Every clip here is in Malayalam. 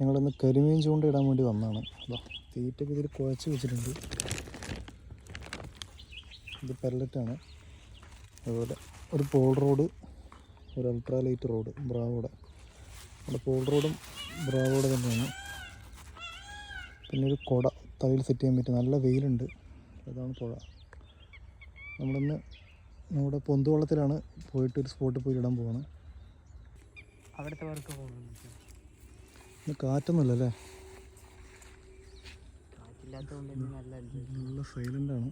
ഞങ്ങളിന്ന് കരിമീൻ ചൂണ്ട ഇടാൻ വേണ്ടി വന്നതാണ്. അപ്പോൾ തീറ്റൊക്കെ ഇതിൽ കുഴച്ച് വെച്ചിട്ടുണ്ട്. ഇത് പെല്ലറ്റാണ് അതുപോലെ ഒരു പോൾ റോഡ് ഒരു അൾട്രാ ലൈറ്റ് റോഡ് ബ്രാവോടെ അവിടെ പോൾ റോഡും ബ്രാവോടെ തന്നെയാണ്. പിന്നെ ഒരു കുട തലയിൽ സെറ്റ് ചെയ്യാൻ പറ്റും നല്ല വെയിലുണ്ട്. അതാണ് പുഴ. നമ്മളിന്ന് നമ്മുടെ പൊന്തുവള്ളത്തിലാണ് പോയിട്ട് ഒരു സ്പോട്ടിൽ പോയി ഇടാൻ പോവാണ്. അവിടുത്തെ വർക്ക് പോകുന്നു. ഇന്ന് കാറ്റൊന്നുമില്ലല്ലേ? നല്ല സൈലന്റ് ആണ്.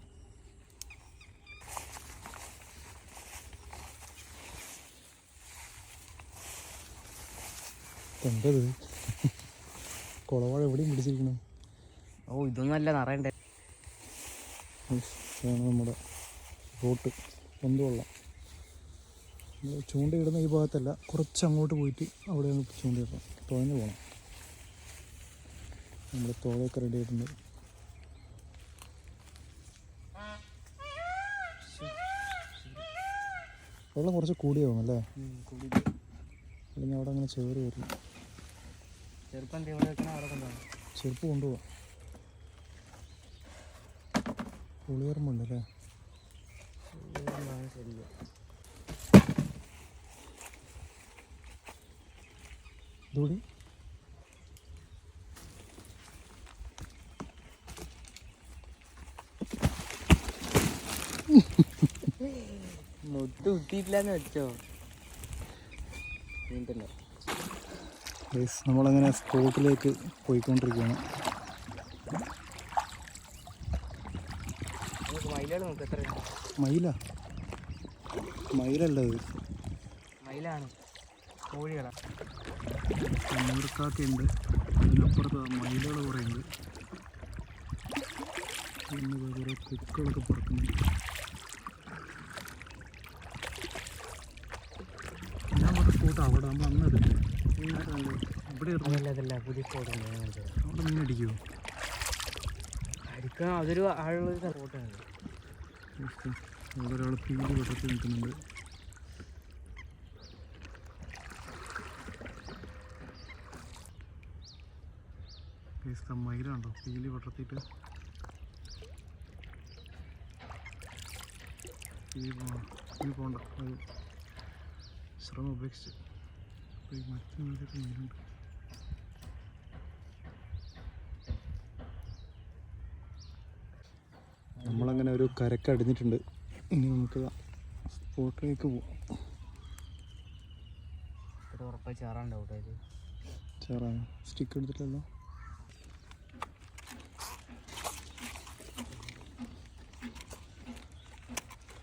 കണ്ടത് കുളവാഴ എവിടെയും പിടിച്ചിരിക്കണം ഓ ഇതൊന്നും അല്ല നിറയണ്ടേ? ഇതാണ് നമ്മുടെ റോട്ട്. പൊന്തുവള്ളം നമ്മൾ ചൂണ്ടയിടുന്ന ഈ ഭാഗത്തല്ല കുറച്ച് അങ്ങോട്ട് പോയിട്ട് അവിടെ ചൂണ്ടയിടണം. തുഴഞ്ഞു പോകണം നമ്മുടെ തോളൊക്കെ റെഡി ആയിട്ടുണ്ട്. വെള്ളം കുറച്ച് കൂടിയാവും അല്ലേ? അല്ലെങ്കിൽ അവിടെ അങ്ങനെ ചേറ് വരും ചെറുപ്പം ചെരുപ്പ് കൊണ്ടുപോവാം. പുളിയർമുണ്ട് അല്ലേ? ശരിയാ മുട്ട് കുത്തിയിട്ടില്ലെന്ന് വെച്ചോ. നീന്തല്ലേ നമ്മളങ്ങനെ സ്പോട്ടിലേക്ക് പോയിക്കൊണ്ടിരിക്കുകയാണ്. മയില? മയിലല്ലത് മയിലാണ്. കോഴികളാ. നീർക്കാക്കയുണ്ട് അതിനപ്പുറത്ത് മയിലുകൾ കുറേ ഉണ്ട് പിന്നെ കുറേ കുക്കളൊക്കെ പറക്കുന്നുണ്ട് സ്പോട്ട് അവിടെ നമ്മൾ അന്ന് എടുത്തേ ഇവിടെ അതല്ല പുതിയ സ്പോട്ട് അവിടെ മീൻ അടിക്കുമോ അടിക്കാൻ അതൊരു ആളുള്ള സ്പോട്ടാണ് അവിടെ ഒരാൾ പീലി വെട്ടത്തിൽ നിൽക്കുന്നുണ്ട്. മയിലുണ്ടോ പീലി വെട്ടത്തിട്ട്. ഈ പോണ്ട. ശ്രമം ഉപേക്ഷിച്ച്. ഈ മരത്തിന് വേണ്ടിയിട്ട് മയിലുണ്ട് നമ്മളങ്ങനെ ഒരു കരക്ക് അടിഞ്ഞിട്ടുണ്ട്. ഇനി നമുക്ക് സ്പോട്ടിലേക്ക് പോവാം. ചേറാണ് സ്റ്റിക്ക് എടുത്തിട്ടല്ലോ.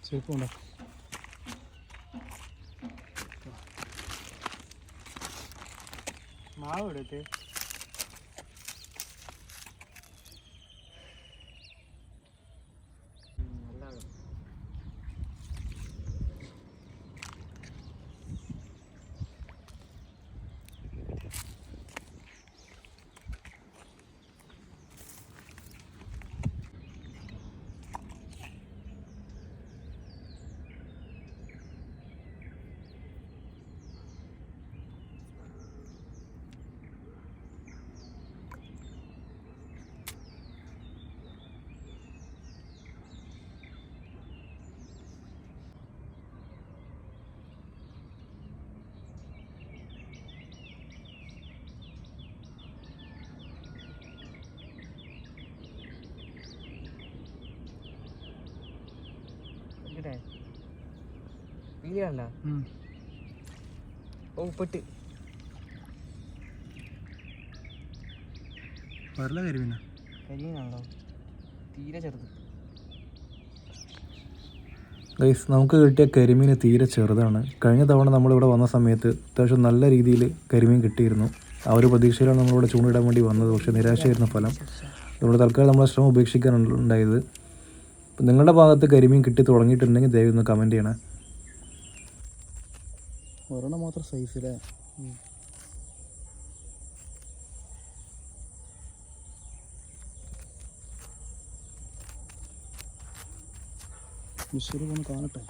ചെരുപ്പ് ഉണ്ടോ മാവ് എടുത്ത് ഇങ്ങട്ടെ വീൽ കണ്ട ഓ പെട്ട്. വരല കരിമീന കരിമീനാണല്ലോ തീരെ ചെറുത്. ഗൈസ് നമുക്ക് കിട്ടിയ കരിമീൻ തീരെ ചെറുതാണ്. കഴിഞ്ഞ തവണ നമ്മളിവിടെ വന്ന സമയത്ത് അത്യാവശ്യം നല്ല രീതിയിൽ കരിമീൻ കിട്ടിയിരുന്നു. ആ ഒരു പ്രതീക്ഷയിലാണ് നമ്മളിവിടെ ചൂണ്ടിടാൻ വേണ്ടി വന്നത്. പക്ഷേ നിരാശയായിരുന്നു ഫലം. അതുകൊണ്ട് തൽക്കാലം നമ്മളെ ശ്രമം ഉപേക്ഷിക്കാനാണ് നിങ്ങളുടെ ഭാഗത്ത് കരിമീൻ കിട്ടി തുടങ്ങിയിട്ടുണ്ടെങ്കിൽ ദയവ് ഒന്ന് കമന്റ് ചെയ്യണേ. ഒരെണ്ണം മാത്രം സൈസിലെ മിശ്രി ഒന്ന് കാണട്ടെ?